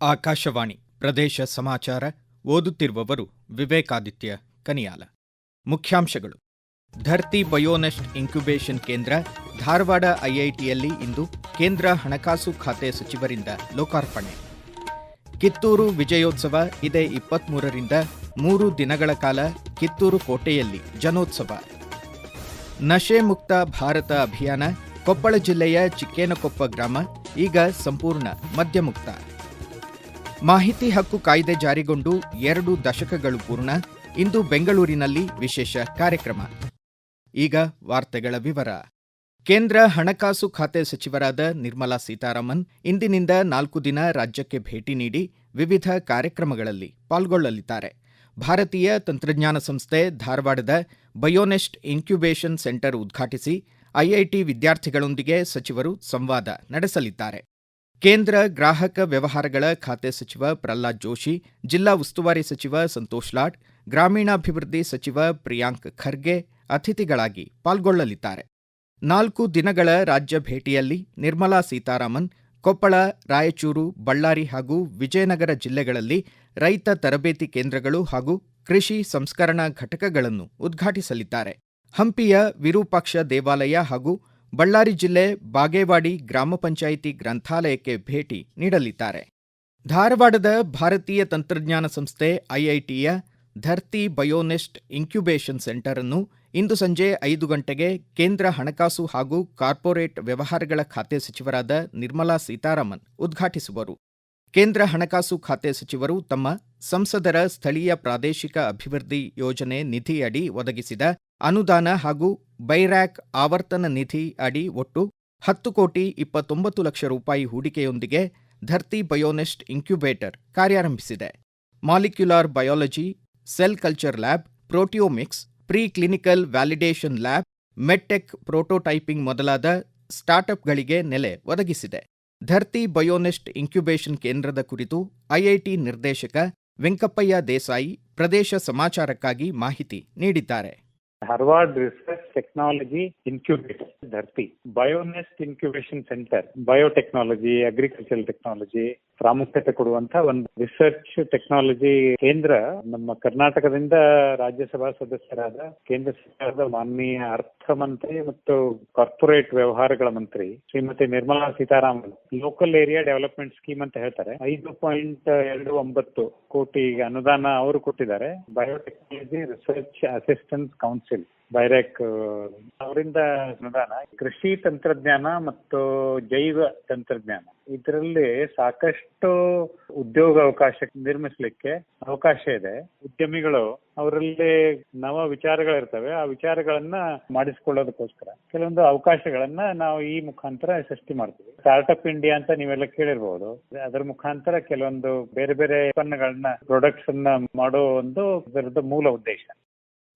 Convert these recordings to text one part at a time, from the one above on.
ಆಕಾಶವಾಣಿ ಪ್ರದೇಶ ಸಮಾಚಾರ ಓದುತ್ತಿರುವವರು ವಿವೇಕಾದಿತ್ಯ ಕನಿಯಾಲ. ಮುಖ್ಯಾಂಶಗಳು. ಧರ್ತಿ ಬಯೋನೆಸ್ಟ್ ಇನ್ಕ್ಯುಬೇಷನ್ ಕೇಂದ್ರ ಧಾರವಾಡ ಐಐಟಿಯಲ್ಲಿ ಇಂದು ಕೇಂದ್ರ ಹಣಕಾಸು ಖಾತೆ ಸಚಿವರಿಂದ ಲೋಕಾರ್ಪಣೆ. ಕಿತ್ತೂರು ವಿಜಯೋತ್ಸವ ಇದೇ ಇಪ್ಪತ್ಮೂರರಿಂದ ಮೂರು ದಿನಗಳ ಕಾಲ ಕಿತ್ತೂರು ಕೋಟೆಯಲ್ಲಿ ಜನೋತ್ಸವ. ನಶೆ ಮುಕ್ತ ಭಾರತ ಅಭಿಯಾನ ಕೊಪ್ಪಳ ಜಿಲ್ಲೆಯ ಚಿಕ್ಕೇನಕೊಪ್ಪ ಗ್ರಾಮ ಈಗ ಸಂಪೂರ್ಣ ಮದ್ಯಮುಕ್ತ. ಮಾಹಿತಿ ಹಕ್ಕು ಕಾಯ್ದೆ ಜಾರಿಗೊಂಡು ಎರಡು ದಶಕಗಳು ಪೂರ್ಣ. ಇಂದು ಬೆಂಗಳೂರಿನಲ್ಲಿ ವಿಶೇಷ ಕಾರ್ಯಕ್ರಮ. ಈಗ ವಾರ್ತೆಗಳ ವಿವರ. ಕೇಂದ್ರ ಹಣಕಾಸು ಖಾತೆ ಸಚಿವರಾದ ನಿರ್ಮಲಾ ಸೀತಾರಾಮನ್ ಇಂದಿನಿಂದ ನಾಲ್ಕು ದಿನ ರಾಜ್ಯಕ್ಕೆ ಭೇಟಿ ನೀಡಿ ವಿವಿಧ ಕಾರ್ಯಕ್ರಮಗಳಲ್ಲಿ ಪಾಲ್ಗೊಳ್ಳಲಿದ್ದಾರೆ. ಭಾರತೀಯ ತಂತ್ರಜ್ಞಾನ ಸಂಸ್ಥೆ ಧಾರವಾಡದ ಬಯೋನೆಸ್ಟ್ ಇನ್ಕ್ಯುಬೇಷನ್ ಸೆಂಟರ್ ಉದ್ಘಾಟಿಸಿ ಐಐಟಿ ವಿದ್ಯಾರ್ಥಿಗಳೊಂದಿಗೆ ಸಚಿವರು ಸಂವಾದ ನಡೆಸಲಿದ್ದಾರೆ. ಕೇಂದ್ರ ಗ್ರಾಹಕ ವ್ಯವಹಾರಗಳ ಖಾತೆ ಸಚಿವ ಪ್ರಹ್ಲಾದ್ ಜೋಶಿ, ಜಿಲ್ಲಾ ಉಸ್ತುವಾರಿ ಸಚಿವ ಸಂತೋಷ್ ಲಾಡ್, ಗ್ರಾಮೀಣಾಭಿವೃದ್ಧಿ ಸಚಿವ ಪ್ರಿಯಾಂಕ್ ಖರ್ಗೆ ಅತಿಥಿಗಳಾಗಿ ಪಾಲ್ಗೊಳ್ಳಲಿದ್ದಾರೆ. ನಾಲ್ಕು ದಿನಗಳ ರಾಜ್ಯ ಭೇಟಿಯಲ್ಲಿ ನಿರ್ಮಲಾ ಸೀತಾರಾಮನ್, ಕೊಪ್ಪಳ, ರಾಯಚೂರು, ಬಳ್ಳಾರಿ ಹಾಗೂ ವಿಜಯನಗರ ಜಿಲ್ಲೆಗಳಲ್ಲಿ ರೈತ ತರಬೇತಿ ಕೇಂದ್ರಗಳು ಹಾಗೂ ಕೃಷಿ ಸಂಸ್ಕರಣಾ ಘಟಕಗಳನ್ನು ಉದ್ಘಾಟಿಸಲಿದ್ದಾರೆ. ಹಂಪಿಯ ವಿರೂಪಾಕ್ಷ ದೇವಾಲಯ ಹಾಗೂ ಬಳ್ಳಾರಿ ಜಿಲ್ಲೆ ಬಾಗೇವಾಡಿ ಗ್ರಾಮ ಪಂಚಾಯಿತಿ ಗ್ರಂಥಾಲಯಕ್ಕೆ ಭೇಟಿ ನೀಡಲಿದ್ದಾರೆ. ಧಾರವಾಡದ ಭಾರತೀಯ ತಂತ್ರಜ್ಞಾನ ಸಂಸ್ಥೆ ಐಐಟಿಯ ಧರ್ತಿ ಬಯೋನೆಸ್ಟ್ ಇನ್ಕ್ಯುಬೇಷನ್ ಸೆಂಟರ್ ಅನ್ನು ಇಂದು ಸಂಜೆ ಐದು ಗಂಟೆಗೆ ಕೇಂದ್ರ ಹಣಕಾಸು ಹಾಗೂ ಕಾರ್ಪೊರೇಟ್ ವ್ಯವಹಾರಗಳ ಖಾತೆ ಸಚಿವರಾದ ನಿರ್ಮಲಾ ಸೀತಾರಾಮನ್ ಉದ್ಘಾಟಿಸುವರು. ಕೇಂದ್ರ ಹಣಕಾಸು ಖಾತೆ ಸಚಿವರು ತಮ್ಮ ಸಂಸದರ ಸ್ಥಳೀಯ ಪ್ರಾದೇಶಿಕ ಅಭಿವೃದ್ಧಿ ಯೋಜನೆ ನಿಧಿಯಡಿ ಒದಗಿಸಿದ ಅನುದಾನ ಹಾಗೂ ಬೈರ್ಯಾಕ್ ಆವರ್ತನ ನಿಧಿ ಅಡಿ ಒಟ್ಟು ಹತ್ತು ಕೋಟಿ ಇಪ್ಪತ್ತೊಂಬತ್ತು ಲಕ್ಷ ರೂಪಾಯಿ ಹೂಡಿಕೆಯೊಂದಿಗೆ Dharti BioNEST incubator ಕಾರ್ಯಾರಂಭಿಸಿದೆ. Molecular biology, cell culture lab, proteomics pre clinical validation lab medtech prototyping ಮೊದಲಾದ ಸ್ಟಾರ್ಟ್ಅಪ್ಗಳಿಗೆ ನೆಲೆ ಒದಗಿಸಿದೆ. ಧರ್ತಿ ಬಯೋನೆಸ್ಟ್ ಇನ್ಕ್ಯುಬೇಷನ್ ಕೇಂದ್ರದ ಕುರಿತು ಐಐಟಿ ನಿರ್ದೇಶಕ ವೆಂಕಪ್ಪಯ್ಯ ದೇಸಾಯಿ ಪ್ರದೇಶ ಸಮಾಚಾರಕ್ಕಾಗಿ ಮಾಹಿತಿ ನೀಡಿದ್ದಾರೆ. Dharwad research technology incubator Dharti BioNEST incubation centre biotechnology agriculture technology ಪ್ರಾಮುಖ್ಯತೆ ಕೊಡುವಂತಹ ಒಂದು ರಿಸರ್ಚ್ ಟೆಕ್ನಾಲಜಿ ಕೇಂದ್ರ ನಮ್ಮ ಕರ್ನಾಟಕದಿಂದ ರಾಜ್ಯಸಭಾ ಸದಸ್ಯರಾದ ಕೇಂದ್ರ ಸರ್ಕಾರದ ಮಾನ್ಯ ಅರ್ಥ ಮಂತ್ರಿ ಮತ್ತು ಕಾರ್ಪೊರೇಟ್ ವ್ಯವಹಾರಗಳ ಮಂತ್ರಿ Shrimati Nirmala Sitharaman local area development scheme ಅಂತ ಹೇಳ್ತಾರೆ. ಐದು ಪಾಯಿಂಟ್ ಎರಡು ಒಂಬತ್ತು ಕೋಟಿ ಅನುದಾನ ಅವರು ಕೊಟ್ಟಿದ್ದಾರೆ. Biotechnology research assistance council BIRAC ಅವರಿಂದ ಅನುದಾನ, ಕೃಷಿ ತಂತ್ರಜ್ಞಾನ ಮತ್ತು ಜೈವ ತಂತ್ರಜ್ಞಾನ. ಇದರಲ್ಲಿ ಸಾಕಷ್ಟು ಉದ್ಯೋಗ ಅವಕಾಶ ನಿರ್ಮಿಸಲಿಕ್ಕೆ ಅವಕಾಶ ಇದೆ. ಉದ್ಯಮಿಗಳು ಅವರಲ್ಲಿ ನವ ವಿಚಾರಗಳಿರ್ತವೆ. ಆ ವಿಚಾರಗಳನ್ನ ಮಾಡಿಸ್ಕೊಳ್ಳೋದಕ್ಕೋಸ್ಕರ ಕೆಲವೊಂದು ಅವಕಾಶಗಳನ್ನ ನಾವು ಈ ಮುಖಾಂತರ ಸೃಷ್ಟಿ ಮಾಡ್ತೀವಿ. ಸ್ಟಾರ್ಟ್ಅಪ್ ಇಂಡಿಯಾ ಅಂತ ನೀವೆಲ್ಲ ಕೇಳಿರ್ಬಹುದು ಅದರ ಮುಖಾಂತರ ಕೆಲವೊಂದು ಬೇರೆ ಬೇರೆ ಉತ್ಪನ್ನಗಳನ್ನ ಪ್ರೊಡಕ್ಟ್ಸ್ ಅನ್ನ ಮಾಡೋ ಒಂದು ಇದರದ ಮೂಲ ಉದ್ದೇಶ.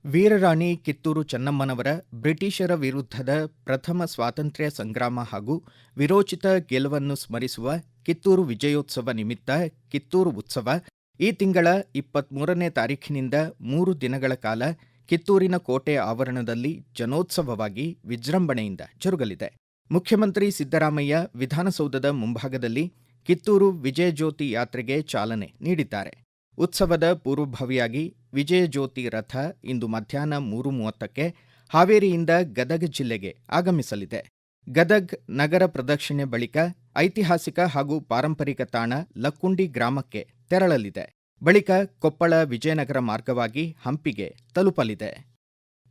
ವೀರರಾಣಿ ಕಿತ್ತೂರು ಚೆನ್ನಮ್ಮನವರ ಬ್ರಿಟಿಷರ ವಿರುದ್ಧದ ಪ್ರಥಮ ಸ್ವಾತಂತ್ರ್ಯ ಸಂಗ್ರಾಮ ಹಾಗೂ ವಿರೋಚಿತ ಗೆಲುವನ್ನು ಸ್ಮರಿಸುವ ಕಿತ್ತೂರು ವಿಜಯೋತ್ಸವ ನಿಮಿತ್ತ ಕಿತ್ತೂರು ಉತ್ಸವ ಈ ತಿಂಗಳ ಇಪ್ಪತ್ಮೂರನೇ ತಾರೀಖಿನಿಂದ ಮೂರು ದಿನಗಳ ಕಾಲ ಕಿತ್ತೂರಿನ ಕೋಟೆ ಆವರಣದಲ್ಲಿ ಜನೋತ್ಸವವಾಗಿ ವಿಜೃಂಭಣೆಯಿಂದ ಜರುಗಲಿದೆ. ಮುಖ್ಯಮಂತ್ರಿ ಸಿದ್ದರಾಮಯ್ಯ ವಿಧಾನಸೌಧದ ಮುಂಭಾಗದಲ್ಲಿ ಕಿತ್ತೂರು ವಿಜಯಜ್ಯೋತಿ ಯಾತ್ರೆಗೆ ಚಾಲನೆ ನೀಡಿದ್ದಾರೆ. ಉತ್ಸವದ ಪೂರ್ವಭಾವಿಯಾಗಿ ವಿಜಯಜ್ಯೋತಿ ರಥ ಇಂದು ಮಧ್ಯಾಹ್ನ ಮೂರು ಮೂವತ್ತಕ್ಕೆ ಹಾವೇರಿಯಿಂದ ಗದಗ ಜಿಲ್ಲೆಗೆ ಆಗಮಿಸಲಿದೆ. ಗದಗ್ ನಗರ ಪ್ರದಕ್ಷಿಣೆ ಬಳಿಕ ಐತಿಹಾಸಿಕ ಹಾಗೂ ಪಾರಂಪರಿಕ ತಾಣ ಲಕ್ಕುಂಡಿ ಗ್ರಾಮಕ್ಕೆ ತೆರಳಲಿದೆ. ಬಳಿಕ ಕೊಪ್ಪಳ ವಿಜಯನಗರ ಮಾರ್ಗವಾಗಿ ಹಂಪಿಗೆ ತಲುಪಲಿದೆ.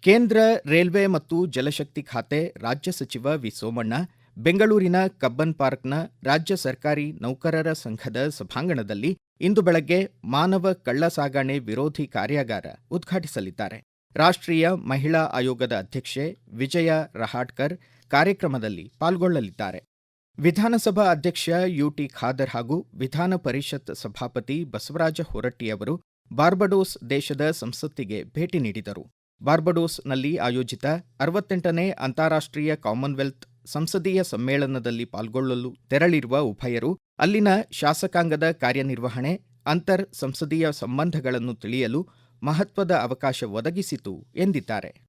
ಕೇಂದ್ರ ರೈಲ್ವೆ ಮತ್ತು ಜಲಶಕ್ತಿ ಖಾತೆ ರಾಜ್ಯ ಸಚಿವ ವಿ ಸೋಮಣ್ಣ ಬೆಂಗಳೂರಿನ ಕಬ್ಬನ್ ಪಾರ್ಕ್ನ ರಾಜ್ಯ ಸರ್ಕಾರಿ ನೌಕರರ ಸಂಘದ ಸಭಾಂಗಣದಲ್ಲಿ ಇಂದು ಬೆಳಗ್ಗೆ ಮಾನವ ಕಳ್ಳ ಸಾಗಾಣೆ ವಿರೋಧಿ ಕಾರ್ಯಾಗಾರ ಉದ್ಘಾಟಿಸಲಿದ್ದಾರೆ. ರಾಷ್ಟ್ರೀಯ ಮಹಿಳಾ ಆಯೋಗದ ಅಧ್ಯಕ್ಷೆ ವಿಜಯ ರಹಾಟ್ಕರ್ ಕಾರ್ಯಕ್ರಮದಲ್ಲಿ ಪಾಲ್ಗೊಳ್ಳಲಿದ್ದಾರೆ. ವಿಧಾನಸಭಾ ಅಧ್ಯಕ್ಷ ಯುಟಿ ಖಾದರ್ ಹಾಗೂ ವಿಧಾನ ಪರಿಷತ್ ಸಭಾಪತಿ ಬಸವರಾಜ ಹೊರಟ್ಟಿಯವರು ಬಾರ್ಬಡೋಸ್ ದೇಶದ ಸಂಸತ್ತಿಗೆ ಭೇಟಿ ನೀಡಿದರು. ಬಾರ್ಬಡೋಸ್ನಲ್ಲಿ ಆಯೋಜಿತ ಅರವತ್ತೆಂಟನೇ ಅಂತಾರಾಷ್ಟ್ರೀಯ ಕಾಮನ್ವೆಲ್ತ್ ಸಂಸದೀಯ ಸಮ್ಮೇಳನದಲ್ಲಿ ಪಾಲ್ಗೊಳ್ಳಲು ತೆರಳಿರುವ ಉಭಯರು ಅಲ್ಲಿನ ಶಾಸಕಾಂಗದ ಕಾರ್ಯನಿರ್ವಹಣೆ, ಅಂತರ್ ಸಂಸದೀಯ ಸಂಬಂಧಗಳನ್ನು ತಿಳಿಯಲು ಮಹತ್ವದ ಅವಕಾಶ ಒದಗಿಸಿತು ಎಂದಿದ್ದಾರೆ.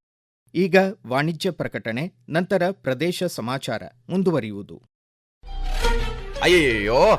ಈಗ ವಾಣಿಜ್ಯ ಪ್ರಕಟಣೆ, ನಂತರ ಪ್ರದೇಶ ಸಮಾಚಾರ ಮುಂದುವರಿಯುವುದು. ಅಯ್ಯಯ್ಯೋ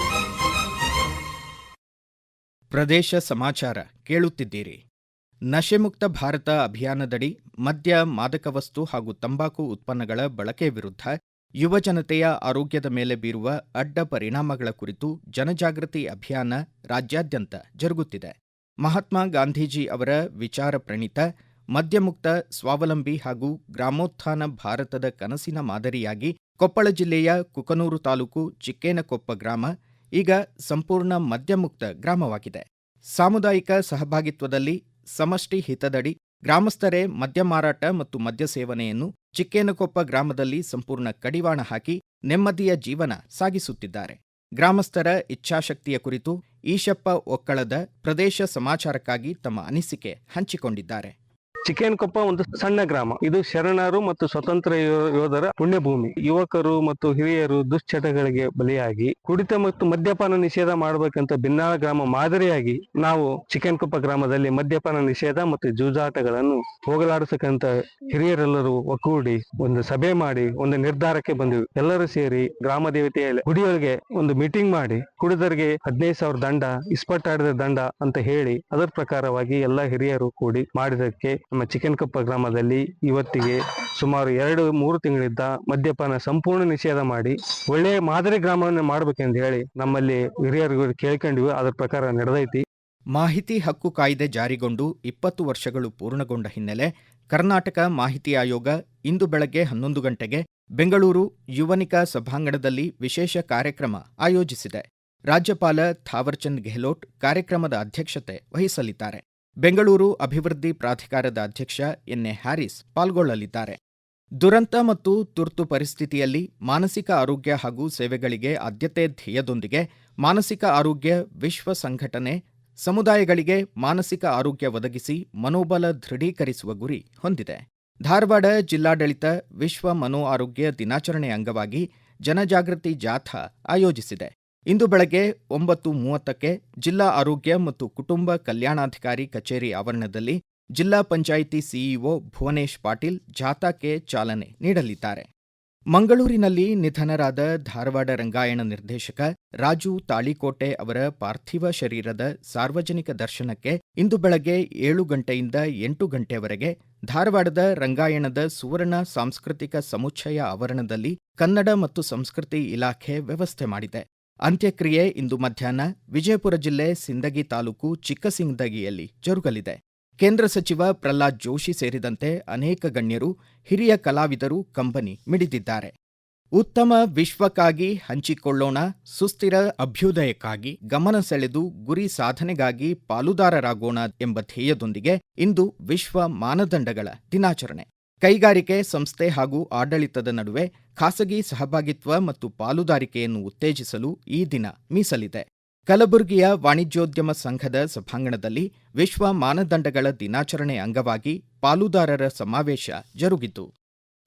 ಪ್ರದೇಶ ಸಮಾಚಾರ ಕೇಳುತ್ತಿದ್ದೀರಿ. ನಶೆಮುಕ್ತ ಭಾರತ ಅಭಿಯಾನದಡಿ ಮದ್ಯ, ಮಾದಕ ವಸ್ತು ಹಾಗೂ ತಂಬಾಕು ಉತ್ಪನ್ನಗಳ ಬಳಕೆ ವಿರುದ್ಧ ಯುವಜನತೆಯ ಆರೋಗ್ಯದ ಮೇಲೆ ಬೀರುವ ಅಡ್ಡ ಪರಿಣಾಮಗಳ ಕುರಿತು ಜನಜಾಗೃತಿ ಅಭಿಯಾನ ರಾಜ್ಯಾದ್ಯಂತ ಜರುಗುತ್ತಿದೆ. ಮಹಾತ್ಮ ಗಾಂಧೀಜಿ ಅವರ ವಿಚಾರ ಪ್ರಣೀತ, ಮದ್ಯಮುಕ್ತ, ಸ್ವಾವಲಂಬಿ ಹಾಗೂ ಗ್ರಾಮೋತ್ಥಾನ ಭಾರತದ ಕನಸಿನ ಮಾದರಿಯಾಗಿ ಕೊಪ್ಪಳ ಜಿಲ್ಲೆಯ ಕುಕನೂರು ತಾಲೂಕು ಚಿಕ್ಕೇನಕೊಪ್ಪ ಗ್ರಾಮ ಈಗ ಸಂಪೂರ್ಣ ಮದ್ಯಮುಕ್ತ ಗ್ರಾಮವಾಗಿದೆ. ಸಾಮುದಾಯಿಕ ಸಹಭಾಗಿತ್ವದಲ್ಲಿ ಸಮಷ್ಟಿ ಹಿತದಡಿ ಗ್ರಾಮಸ್ಥರೇ ಮದ್ಯ ಮಾರಾಟ ಮತ್ತು ಮದ್ಯ ಸೇವನೆಯನ್ನು ಚಿಕ್ಕೇನಕೊಪ್ಪ ಗ್ರಾಮದಲ್ಲಿ ಸಂಪೂರ್ಣ ಕಡಿವಾಣ ಹಾಕಿ ನೆಮ್ಮದಿಯ ಜೀವನ ಸಾಗಿಸುತ್ತಿದ್ದಾರೆ. ಗ್ರಾಮಸ್ಥರ ಇಚ್ಛಾಶಕ್ತಿಯ ಕುರಿತು ಈಶಪ್ಪ ಒಕ್ಕಳದ ಪ್ರದೇಶ ಸಮಾಚಾರಕ್ಕಾಗಿ ತಮ್ಮ ಅನಿಸಿಕೆ ಹಂಚಿಕೊಂಡಿದ್ದಾರೆ. ಚಿಕ್ಕೇನಕೊಪ್ಪ ಒಂದು ಸಣ್ಣ ಗ್ರಾಮ. ಇದು ಶರಣರು ಮತ್ತು ಸ್ವತಂತ್ರ ಯೋಧರ ಪುಣ್ಯಭೂಮಿ. ಯುವಕರು ಮತ್ತು ಹಿರಿಯರು ದುಶ್ಚಟಗಳಿಗೆ ಬಲಿಯಾಗಿ, ಕುಡಿತ ಮತ್ತು ಮದ್ಯಪಾನ ನಿಷೇಧ ಮಾಡಬೇಕಂತ ಬಿನ್ನಾಳ ಗ್ರಾಮ ಮಾದರಿಯಾಗಿ ನಾವು ಚಿಕೇನ್ಕೊಪ್ಪ ಗ್ರಾಮದಲ್ಲಿ ಮದ್ಯಪಾನ ನಿಷೇಧ ಮತ್ತು ಜೂಜಾಟಗಳನ್ನು ಹೋಗಲಾಡಿಸಕಂತ ಹಿರಿಯರೆಲ್ಲರೂ ಒಕ್ಕೂಡಿ ಒಂದು ಸಭೆ ಮಾಡಿ, ಒಂದು ನಿರ್ಧಾರಕ್ಕೆ ಬಂದಿವಿ. ಎಲ್ಲರೂ ಸೇರಿ ಗ್ರಾಮ ದೇವತೆಯ ಗುಡಿಯೊಳಗೆ ಒಂದು ಮೀಟಿಂಗ್ ಮಾಡಿ, ಕುಡಿದರಿಗೆ ಹದಿನೈದು ಸಾವಿರ ದಂಡ ಇಸ್ಪಟ್ಟಾಡಿದ ದಂಡ ಅಂತ ಹೇಳಿ, ಅದರ ಪ್ರಕಾರವಾಗಿ ಎಲ್ಲಾ ಹಿರಿಯರು ಕೂಡಿ ಮಾಡಿದಕ್ಕೆ ನಮ್ಮ ಚಿಕನ್ ಕಪ್ಪ ಗ್ರಾಮದಲ್ಲಿ ಇವತ್ತಿಗೆ ಸುಮಾರು ಎರಡು ಮೂರು ತಿಂಗಳಿದ್ದ ಮದ್ಯಪಾನ ಸಂಪೂರ್ಣ ನಿಷೇಧ ಮಾಡಿ ಒಳ್ಳೆಯ ಮಾದರಿ ಗ್ರಾಮವನ್ನು ಮಾಡಬೇಕೆಂದು ಹೇಳಿ ನಮ್ಮಲ್ಲಿ ಹಿರಿಯರು ಕೇಳ್ಕೊಂಡಿವಿ. ಅದರ ಪ್ರಕಾರ ನಡೆದೈತಿ. ಮಾಹಿತಿ ಹಕ್ಕು ಕಾಯ್ದೆ ಜಾರಿಗೊಂಡು ಇಪ್ಪತ್ತು ವರ್ಷಗಳು ಪೂರ್ಣಗೊಂಡ ಹಿನ್ನೆಲೆ ಕರ್ನಾಟಕ ಮಾಹಿತಿ ಆಯೋಗ ಇಂದು ಬೆಳಗ್ಗೆ ಹನ್ನೊಂದು ಗಂಟೆಗೆ ಬೆಂಗಳೂರು ಯುವನಿಕಾ ಸಭಾಂಗಣದಲ್ಲಿ ವಿಶೇಷ ಕಾರ್ಯಕ್ರಮ ಆಯೋಜಿಸಿದೆ. ರಾಜ್ಯಪಾಲ ಥಾವರ್ಚಂದ್ ಗೆಹ್ಲೋಟ್ ಕಾರ್ಯಕ್ರಮದ ಅಧ್ಯಕ್ಷತೆ ವಹಿಸಲಿದ್ದಾರೆ. ಬೆಂಗಳೂರು ಅಭಿವೃದ್ಧಿ ಪ್ರಾಧಿಕಾರದ ಅಧ್ಯಕ್ಷ ಎನ್ಎ ಹ್ಯಾರಿಸ್ ಪಾಲ್ಗೊಳ್ಳಲಿದ್ದಾರೆ. ದುರಂತ ಮತ್ತು ತುರ್ತು ಪರಿಸ್ಥಿತಿಯಲ್ಲಿ ಮಾನಸಿಕ ಆರೋಗ್ಯ ಹಾಗೂ ಸೇವೆಗಳಿಗೆ ಆದ್ಯತೆ ಧ್ಯೇಯದೊಂದಿಗೆ ಮಾನಸಿಕ ಆರೋಗ್ಯ ವಿಶ್ವ ಸಂಘಟನೆ ಸಮುದಾಯಗಳಿಗೆ ಮಾನಸಿಕ ಆರೋಗ್ಯ ಒದಗಿಸಿ ಮನೋಬಲ ದೃಢೀಕರಿಸುವ ಗುರಿ ಹೊಂದಿದೆ. ಧಾರವಾಡ ಜಿಲ್ಲಾಡಳಿತ ವಿಶ್ವ ಮನೋ ಆರೋಗ್ಯ ದಿನಾಚರಣೆ ಅಂಗವಾಗಿ ಜನಜಾಗೃತಿ ಜಾಥಾ ಆಯೋಜಿಸಿದೆ. ಇಂದು ಬೆಳಗ್ಗೆ ಒಂಬತ್ತು ಮೂವತ್ತಕ್ಕೆ ಜಿಲ್ಲಾ ಆರೋಗ್ಯ ಮತ್ತು ಕುಟುಂಬ ಕಲ್ಯಾಣಾಧಿಕಾರಿ ಕಚೇರಿ ಆವರಣದಲ್ಲಿ ಜಿಲ್ಲಾ ಪಂಚಾಯಿತಿ ಸಿಇಒ ಭುವನೇಶ್ ಪಾಟೀಲ್ ಜಾಥಾಕ್ಕೆ ಚಾಲನೆ ನೀಡಲಿದ್ದಾರೆ. ಮಂಗಳೂರಿನಲ್ಲಿ ನಿಧನರಾದ ಧಾರವಾಡ ರಂಗಾಯಣ ನಿರ್ದೇಶಕ ರಾಜು ತಾಳಿಕೋಟೆ ಅವರ ಪಾರ್ಥಿವ ಶರೀರದ ಸಾರ್ವಜನಿಕ ದರ್ಶನಕ್ಕೆ ಇಂದು ಬೆಳಗ್ಗೆ ಏಳು ಗಂಟೆಯಿಂದ ಎಂಟು ಗಂಟೆವರೆಗೆ ಧಾರವಾಡದ ರಂಗಾಯಣದ ಸುವರ್ಣ ಸಾಂಸ್ಕೃತಿಕ ಸಮುಚ್ಚಯ ಆವರಣದಲ್ಲಿ ಕನ್ನಡ ಮತ್ತು ಸಂಸ್ಕೃತಿ ಇಲಾಖೆ ವ್ಯವಸ್ಥೆ ಮಾಡಿದೆ. ಅಂತ್ಯಕ್ರಿಯೆ ಇಂದು ಮಧ್ಯಾಹ್ನ ವಿಜಯಪುರ ಜಿಲ್ಲೆ ಸಿಂದಗಿ ತಾಲೂಕು ಚಿಕ್ಕಸಿಂದಗಿಯಲ್ಲಿ ಜರುಗಲಿದೆ. ಕೇಂದ್ರ ಸಚಿವ ಪ್ರಹ್ಲಾದ್ ಜೋಶಿ ಸೇರಿದಂತೆ ಅನೇಕ ಗಣ್ಯರು, ಹಿರಿಯ ಕಲಾವಿದರು ಕಂಬನಿ ಮಿಡಿದಿದ್ದಾರೆ. ಉತ್ತಮ ವಿಶ್ವಕ್ಕಾಗಿ ಹಂಚಿಕೊಳ್ಳೋಣ, ಸುಸ್ಥಿರ ಅಭ್ಯುದಯಕ್ಕಾಗಿ ಗಮನ ಸೆಳೆದು ಗುರಿ ಸಾಧನೆಗಾಗಿ ಪಾಲುದಾರರಾಗೋಣ ಎಂಬ ಧ್ಯೇಯದೊಂದಿಗೆ ಇಂದು ವಿಶ್ವ ಮಾನದಂಡಗಳ ದಿನಾಚರಣೆ. ಕೈಗಾರಿಕೆ ಸಂಸ್ಥೆ ಹಾಗೂ ಆಡಳಿತದ ನಡುವೆ ಖಾಸಗಿ ಸಹಭಾಗಿತ್ವ ಮತ್ತು ಪಾಲುದಾರಿಕೆಯನ್ನು ಉತ್ತೇಜಿಸಲು ಈ ದಿನ ಮೀಸಲಿದೆ. ಕಲಬುರಗಿಯ ವಾಣಿಜ್ಯೋದ್ಯಮ ಸಂಘದ ಸಭಾಂಗಣದಲ್ಲಿ ವಿಶ್ವ ಮಾನದಂಡಗಳ ದಿನಾಚರಣೆ ಅಂಗವಾಗಿ ಪಾಲುದಾರರ ಸಮಾವೇಶ ಜರುಗಿತು.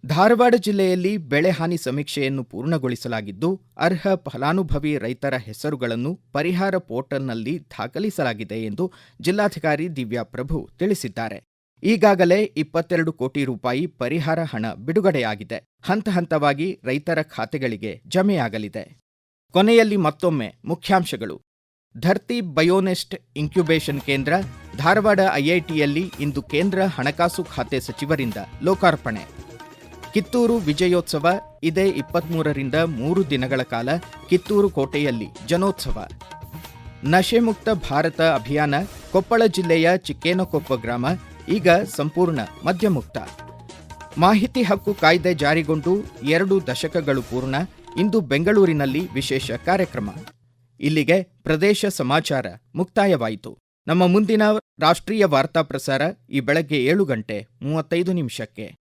ಧಾರವಾಡ ಜಿಲ್ಲೆಯಲ್ಲಿ ಬೆಳೆಹಾನಿ ಸಮೀಕ್ಷೆಯನ್ನು ಪೂರ್ಣಗೊಳಿಸಲಾಗಿದ್ದು, ಅರ್ಹ ಫಲಾನುಭವಿ ರೈತರ ಹೆಸರುಗಳನ್ನು ಪರಿಹಾರ ಪೋರ್ಟಲ್ನಲ್ಲಿ ದಾಖಲಿಸಲಾಗಿದೆ ಎಂದು ಜಿಲ್ಲಾಧಿಕಾರಿ ದಿವ್ಯಾಪ್ರಭು ತಿಳಿಸಿದ್ದಾರೆ. ಈಗಾಗಲೇ ಇಪ್ಪತ್ತೆರಡು ಕೋಟಿ ರೂಪಾಯಿ ಪರಿಹಾರ ಹಣ ಬಿಡುಗಡೆಯಾಗಿದೆ. ಹಂತ ಹಂತವಾಗಿ ರೈತರ ಖಾತೆಗಳಿಗೆ ಜಮೆಯಾಗಲಿದೆ. ಕೊನೆಯಲ್ಲಿ ಮತ್ತೊಮ್ಮೆ ಮುಖ್ಯಾಂಶಗಳು. ಧರ್ತಿ ಬಯೋನೆಸ್ಟ್ ಇನ್ಕ್ಯುಬೇಷನ್ ಕೇಂದ್ರ ಧಾರವಾಡ ಐಐಟಿಯಲ್ಲಿ ಇಂದು ಕೇಂದ್ರ ಹಣಕಾಸು ಖಾತೆ ಸಚಿವರಿಂದ ಲೋಕಾರ್ಪಣೆ. ಕಿತ್ತೂರು ವಿಜಯೋತ್ಸವ ಇದೇ ಇಪ್ಪತ್ಮೂರರಿಂದ ಮೂರು ದಿನಗಳ ಕಾಲ ಕಿತ್ತೂರು ಕೋಟೆಯಲ್ಲಿ ಜನೋತ್ಸವ. ನಶೆ ಮುಕ್ತ ಭಾರತ ಅಭಿಯಾನ ಕೊಪ್ಪಳ ಜಿಲ್ಲೆಯ ಚಿಕ್ಕೇನಕೊಪ್ಪ ಗ್ರಾಮ ಈಗ ಸಂಪೂರ್ಣ ಮದ್ಯಮುಕ್ತ. ಮಾಹಿತಿ ಹಕ್ಕು ಕಾಯ್ದೆ ಜಾರಿಗೊಂಡು ಎರಡು ದಶಕಗಳು ಪೂರ್ಣ, ಇಂದು ಬೆಂಗಳೂರಿನಲ್ಲಿ ವಿಶೇಷ ಕಾರ್ಯಕ್ರಮ. ಇಲ್ಲಿಗೆ ಪ್ರದೇಶ ಸಮಾಚಾರ ಮುಕ್ತಾಯವಾಯಿತು. ನಮ್ಮ ಮುಂದಿನ ರಾಷ್ಟ್ರೀಯ ವಾರ್ತಾ ಪ್ರಸಾರ ಈ ಬೆಳಗ್ಗೆ ಏಳು ಗಂಟೆ ಮೂವತ್ತೈದು ನಿಮಿಷಕ್ಕೆ.